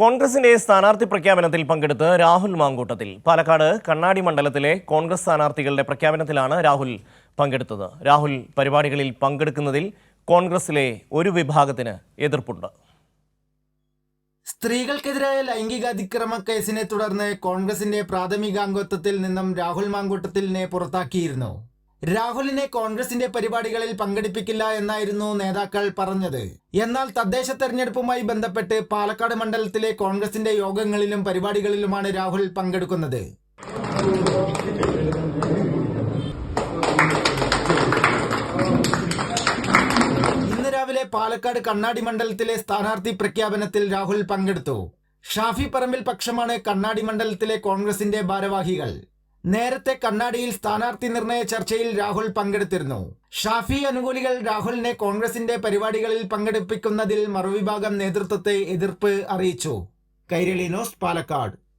കോൺഗ്രസിന്റെ സ്ഥാനാർത്ഥി പ്രഖ്യാപനത്തിൽ പങ്കെടുത്ത് രാഹുൽ മാങ്കൂട്ടത്തിൽ. പാലക്കാട് കണ്ണാടി മണ്ഡലത്തിലെ കോൺഗ്രസ് സ്ഥാനാർത്ഥികളുടെ പ്രഖ്യാപനത്തിലാണ് രാഹുൽ പങ്കെടുത്തത്. രാഹുൽ പരിപാടികളിൽ പങ്കെടുക്കുന്നതിൽ കോൺഗ്രസിലെ ഒരു വിഭാഗത്തിന് എതിർപ്പുണ്ട്. സ്ത്രീകൾക്കെതിരായ ലൈംഗിക അതിക്രമ കേസിനെ തുടർന്ന് കോൺഗ്രസിന്റെ പ്രാഥമിക അംഗത്വത്തിൽ നിന്നും രാഹുൽ മാങ്കൂട്ടത്തിലിനെ പുറത്താക്കിയിരുന്നു. രാഹുലിനെ കോൺഗ്രസിന്റെ പരിപാടികളിൽ പങ്കെടുപ്പിക്കില്ല എന്നായിരുന്നു നേതാക്കൾ പറഞ്ഞത്. എന്നാൽ തദ്ദേശ തെരഞ്ഞെടുപ്പുമായി ബന്ധപ്പെട്ട് പാലക്കാട് മണ്ഡലത്തിലെ കോൺഗ്രസിന്റെ യോഗങ്ങളിലും പരിപാടികളിലുമാണ് രാഹുൽ പങ്കെടുക്കുന്നത്. ഇന്ന് രാവിലെ പാലക്കാട് കണ്ണാടി മണ്ഡലത്തിലെ സ്ഥാനാർത്ഥി പ്രഖ്യാപനത്തിൽ രാഹുൽ പങ്കെടുത്തു. ഷാഫി പറമ്പിൽ പക്ഷമാണ് കണ്ണാടി മണ്ഡലത്തിലെ കോൺഗ്രസിന്റെ ഭാരവാഹികൾ. നേരത്തെ കണ്ണാടിയിൽ സ്ഥാനാർത്ഥി നിർണയ ചർച്ചയിൽ രാഹുൽ പങ്കെടുത്തിരുന്നു. ഷാഫി അനുകൂലികൾ രാഹുലിനെ കോൺഗ്രസിന്റെ പരിപാടികളിൽ പങ്കെടുപ്പിക്കുന്നതിൽ മറുവിഭാഗം നേതൃത്വത്തെ എതിർപ്പ് അറിയിച്ചു. കൈരളി ന്യൂസ് പാലക്കാട്.